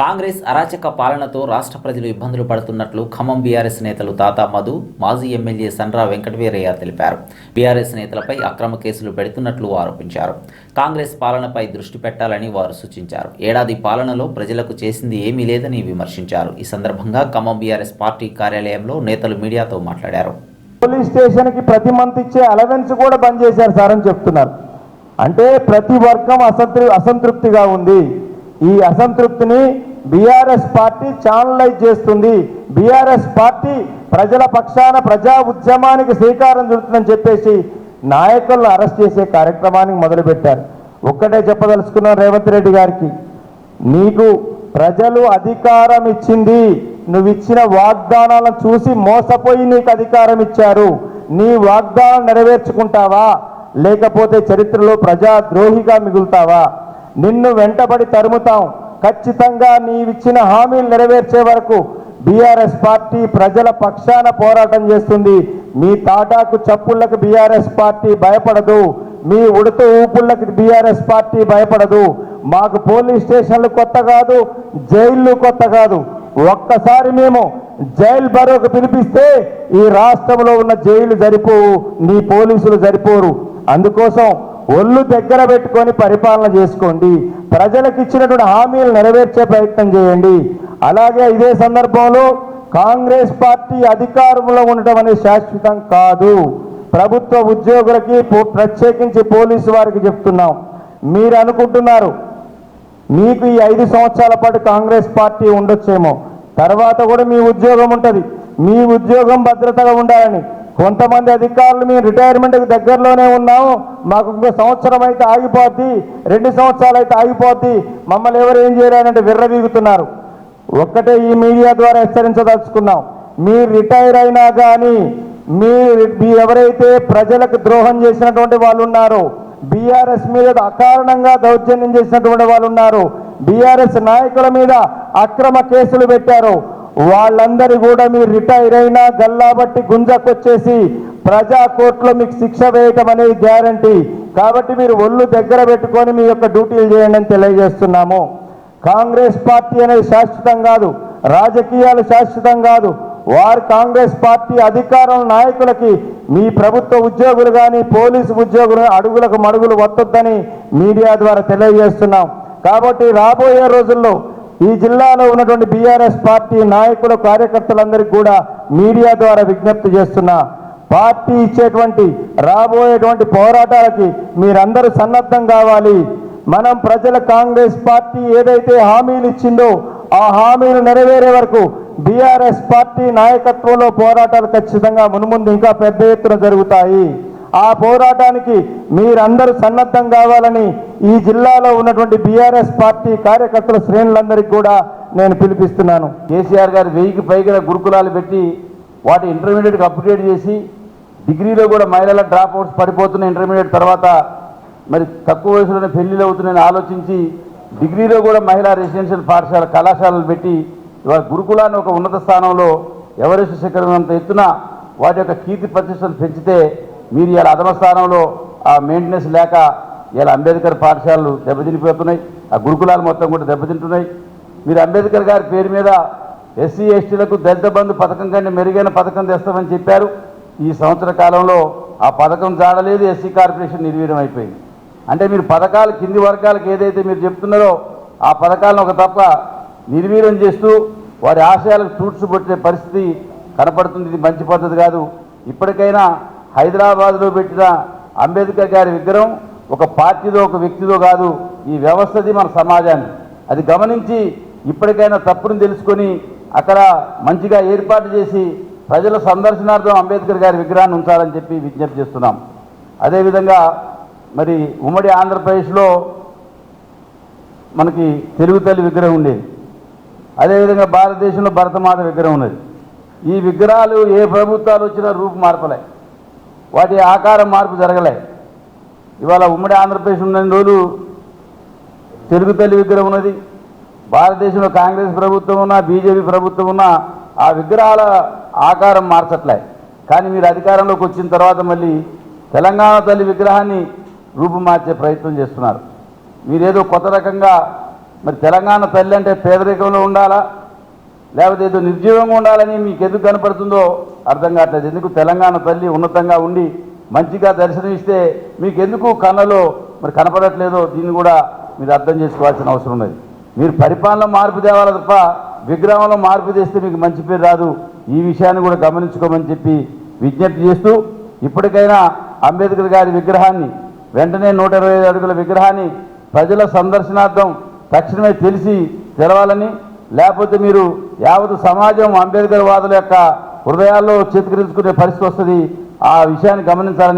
కాంగ్రెస్ అరాచక పాలనతో రాష్ట్ర ప్రజలు ఇబ్బందులు పడుతున్నట్లు ఖమ్మం బీఆర్ఎస్ నేతలు తాతా మధు మాజీ ఎమ్మెల్యే సండ్రా వెంకటవీరయ్య తెలిపారు. బీఆర్ఎస్ నేతలపై అక్రమ కేసులు పెడుతున్నట్లు ఆరోపించారు. కాంగ్రెస్ పాలనపై దృష్టి పెట్టాలని వారు సూచించారు. ఏడాది పాలనలో ప్రజలకు చేసింది ఏమీ లేదని విమర్శించారు. ఈ సందర్భంగా ఖమ్మం బీఆర్ఎస్ పార్టీ కార్యాలయంలో నేతలు మీడియాతో మాట్లాడారు. పోలీస్ స్టేషన్కి ప్రతి మంత్ ఇచ్చే అలవెన్స్ కూడా బంద్ చేశారు సార్ అని చెప్తున్నారు. అంటే ప్రతి వర్గం అసంతృప్తిగా ఉంది. ఈ అసంతృప్తిని బీఆర్ఎస్ పార్టీ ఛానలైజ్ చేస్తుంది. బీఆర్ఎస్ పార్టీ ప్రజల పక్షాన ప్రజా ఉద్యమానికి శ్రీకారం చుడుతుందని చెప్పేసి నాయకులను అరెస్ట్ చేసే కార్యక్రమానికి మొదలుపెట్టారు. ఒక్కటే చెప్పదలుచుకున్న రేవంత్ రెడ్డి గారికి. నీకు ప్రజలు అధికారం ఇచ్చింది. నువ్వు ఇచ్చిన వాగ్దానాలను చూసి మోసపోయి నీకు అధికారం ఇచ్చారు. నీ వాగ్దానం నెరవేర్చుకుంటావా? లేకపోతే చరిత్రలో ప్రజా ద్రోహిగా మిగులుతావా? నిన్ను వెంటబడి తరుముతాం. ఖచ్చితంగా నీవిచ్చిన హామీలు నెరవేర్చే వరకు బీఆర్ఎస్ పార్టీ ప్రజల పక్షాన పోరాటం చేస్తుంది. మీ తాటాకు చప్పుళ్ళకు బీఆర్ఎస్ పార్టీ భయపడదు. మీ ఉడత ఊపుళ్ళకి బీఆర్ఎస్ పార్టీ భయపడదు. మాకు పోలీస్ స్టేషన్లు కొత్త కాదు జైళ్ళు కొత్త కాదు. ఒక్కసారి మేము జైలు బరోకు పిలిపిస్తే ఈ రాష్ట్రంలో ఉన్న జైలు సరిపోవు నీ పోలీసులు సరిపోరు అందుకోసం ఒళ్ళు దగ్గర పెట్టుకొని పరిపాలన చేసుకోండి. ప్రజలకు ఇచ్చినటువంటి హామీలు నెరవేర్చే ప్రయత్నం చేయండి. అలాగే ఇదే సందర్భంలో కాంగ్రెస్ పార్టీ అధికారంలో ఉండటం అనేది శాశ్వతం కాదు. ప్రభుత్వ ఉద్యోగులకి ప్రత్యేకించి పోలీసు వారికి చెప్తున్నాం. మీరు అనుకుంటున్నారు మీకు ఈ ఐదు సంవత్సరాల పాటు కాంగ్రెస్ పార్టీ ఉండొచ్చేమో. తర్వాత కూడా మీ ఉద్యోగం ఉంటుంది. మీ ఉద్యోగం భద్రతగా ఉండాలని. కొంతమంది అధికారులు మేము రిటైర్మెంట్కి దగ్గరలోనే ఉన్నాము మాకు ఇంకో సంవత్సరం అయితే ఆగిపోద్ది. రెండు సంవత్సరాలు అయితే ఆగిపోద్ది. మమ్మల్ని ఎవరు ఏం చేయాలంటే విర్రవీగుతున్నారు. ఒక్కటే ఈ మీడియా ద్వారా హెచ్చరించదలుచుకున్నాం. మీరు రిటైర్ అయినా కానీ మీ మీ ఎవరైతే ప్రజలకు ద్రోహం చేసినటువంటి వాళ్ళు ఉన్నారో బీఆర్ఎస్ మీద అకారణంగా దౌర్జన్యం చేసినటువంటి వాళ్ళు ఉన్నారు బీఆర్ఎస్ నాయకుల మీద అక్రమ కేసులు పెట్టారు వాళ్ళందరి కూడా మీరు రిటైర్ అయినా గల్లాబట్టి గుంజకొచ్చేసి ప్రజా కోర్టులో మీకు శిక్ష వేయటం అనేది గ్యారంటీ. కాబట్టి మీరు ఒళ్ళు దగ్గర పెట్టుకొని మీ యొక్క డ్యూటీలు చేయండి అని తెలియజేస్తున్నాము. కాంగ్రెస్ పార్టీ అనేది శాశ్వతం కాదు. రాజకీయాలు శాశ్వతం కాదు. వారు కాంగ్రెస్ పార్టీ అధికారం నాయకులకి మీ ప్రభుత్వ ఉద్యోగులు కానీ పోలీసు ఉద్యోగులు అడుగులకు మడుగులు వత్తొద్దని మీడియా ద్వారా తెలియజేస్తున్నాం. కాబట్టి రాబోయే రోజుల్లో ఈ జిల్లాలో ఉన్నటువంటి బీఆర్ఎస్ పార్టీ నాయకులు కార్యకర్తలందరికీ కూడా మీడియా ద్వారా విజ్ఞప్తి చేస్తున్నా. పార్టీ ఇచ్చేటువంటి రాబోయేటువంటి పోరాటాలకి మీరందరూ సన్నద్ధం కావాలి. మనం ప్రజల కాంగ్రెస్ పార్టీ ఏదైతే హామీలు ఇచ్చిందో ఆ హామీలు నెరవేరే వరకు బీఆర్ఎస్ పార్టీ నాయకత్వంలో పోరాటాలు ఖచ్చితంగా మునుముందు ఇంకా పెద్ద ఎత్తున జరుగుతాయి. ఆ పోరాటానికి మీరందరూ సన్నద్ధం కావాలని ఈ జిల్లాలో ఉన్నటువంటి బీఆర్ఎస్ పార్టీ కార్యకర్తల శ్రేణులందరికీ కూడా నేను పిలిపిస్తున్నాను. కేసీఆర్ గారు వెయ్యికి పైగా గురుకులాలు పెట్టి వాటి ఇంటర్మీడియట్కి అప్గ్రేడ్ చేసి డిగ్రీలో కూడా మహిళల డ్రాప్ అవుట్స్ పడిపోతున్న ఇంటర్మీడియట్ తర్వాత. మరి తక్కువ వయసులోనే పెళ్ళిలో అవుతున్నాయని ఆలోచించి డిగ్రీలో కూడా మహిళా రెసిడెన్షియల్ పాఠశాల కళాశాలలు పెట్టి ఇవాళ గురుకులాన్ని ఒక ఉన్నత స్థానంలో ఎవరెస్ట్ శిఖరం అంత ఎత్తున వాటి యొక్క కీర్తి ప్రతిష్టలు పెంచితే మీరు ఇలా అధమ స్థానంలో ఆ మెయింటెనెన్స్ లేక ఇలా అంబేద్కర్ పాఠశాలలు దెబ్బతినిపోతున్నాయి. ఆ గురుకులాలు మొత్తం కూడా దెబ్బతింటున్నాయి. మీరు అంబేద్కర్ గారి పేరు మీద ఎస్సీ ఎస్టీలకు దళిత బంధు పథకం కంటే మెరుగైన పథకం తెస్తామని చెప్పారు. ఈ సంవత్సర కాలంలో ఆ పథకం జాడలేదు ఎస్సీ కార్పొరేషన్ నిర్వీర్యం అయిపోయింది. అంటే మీరు పథకాలు కింది వర్గాలకు ఏదైతే మీరు చెప్తున్నారో ఆ పథకాలను ఒక తప్ప నిర్వీర్యం చేస్తూ వారి ఆశయాలకు తూడ్చుపట్టే పరిస్థితి కనపడుతుంది ఇది మంచి పద్ధతి కాదు. ఇప్పటికైనా హైదరాబాద్లో పెట్టిన అంబేద్కర్ గారి విగ్రహం ఒక పార్టీదో ఒక వ్యక్తిదో కాదు. ఈ వ్యవస్థది మన సమాజాన్ని. అది గమనించి ఇప్పటికైనా తప్పును తెలుసుకొని అక్కడ మంచిగా ఏర్పాటు చేసి ప్రజల సందర్శనార్థం అంబేద్కర్ గారి విగ్రహాన్ని ఉంచాలని చెప్పి విజ్ఞప్తి చేస్తున్నాం. అదేవిధంగా మరి ఉమ్మడి ఆంధ్రప్రదేశ్లో మనకి తెలుగు తల్లి విగ్రహం ఉండేది. అదేవిధంగా భారతదేశంలో భరతమాత విగ్రహం ఉన్నది. ఈ విగ్రహాలు ఏ ప్రభుత్వాలు వచ్చినా రూపు మార్పలే. వాటి ఆకారం మార్పు జరగలే. ఇవాళ ఉమ్మడి ఆంధ్రప్రదేశ్ ఉన్న రోజులు తెలుగు తల్లి విగ్రహం ఉన్నది. భారతదేశంలో కాంగ్రెస్ ప్రభుత్వం ఉన్నా బీజేపీ ప్రభుత్వం ఉన్నా ఆ విగ్రహాల ఆకారం మార్చట్లే. కానీ మీరు అధికారంలోకి వచ్చిన తర్వాత మళ్ళీ తెలంగాణ తల్లి విగ్రహాన్ని రూపుమార్చే ప్రయత్నం చేస్తున్నారు. మీరేదో కొత్త రకంగా మరి తెలంగాణ తల్లి అంటే పేదరికంలో ఉండాలా? లేకపోతే ఏదో నిర్జీవంగా ఉండాలని మీకు ఎందుకు కనపడుతుందో అర్థం కావట్లేదు. ఎందుకు తెలంగాణ తల్లి ఉన్నతంగా ఉండి మంచిగా దర్శనమిస్తే మీకు ఎందుకు కళ్ళలో మరి కనపడట్లేదో దీన్ని కూడా మీరు అర్థం చేసుకోవాల్సిన అవసరం ఉన్నది. మీరు పరిపాలన మార్పు తేవాలి తప్ప విగ్రహంలో మార్పు తెస్తే మీకు మంచి పేరు రాదు. ఈ విషయాన్ని కూడా గమనించుకోమని చెప్పి విజ్ఞప్తి చేస్తూ ఇప్పటికైనా అంబేద్కర్ గారి విగ్రహాన్ని వెంటనే నూట ఇరవై ఐదు అడుగుల విగ్రహాన్ని ప్రజల సందర్శనార్థం తక్షణమే తెలిసి తెరవాలని లేకపోతే మీరు యావత్ సమాజం అంబేద్కర్ వాదుల యొక్క హృదయాల్లో చిత్కరించుకునే పరిస్థితి వస్తుంది. ఆ విషయాన్ని గమనించాలని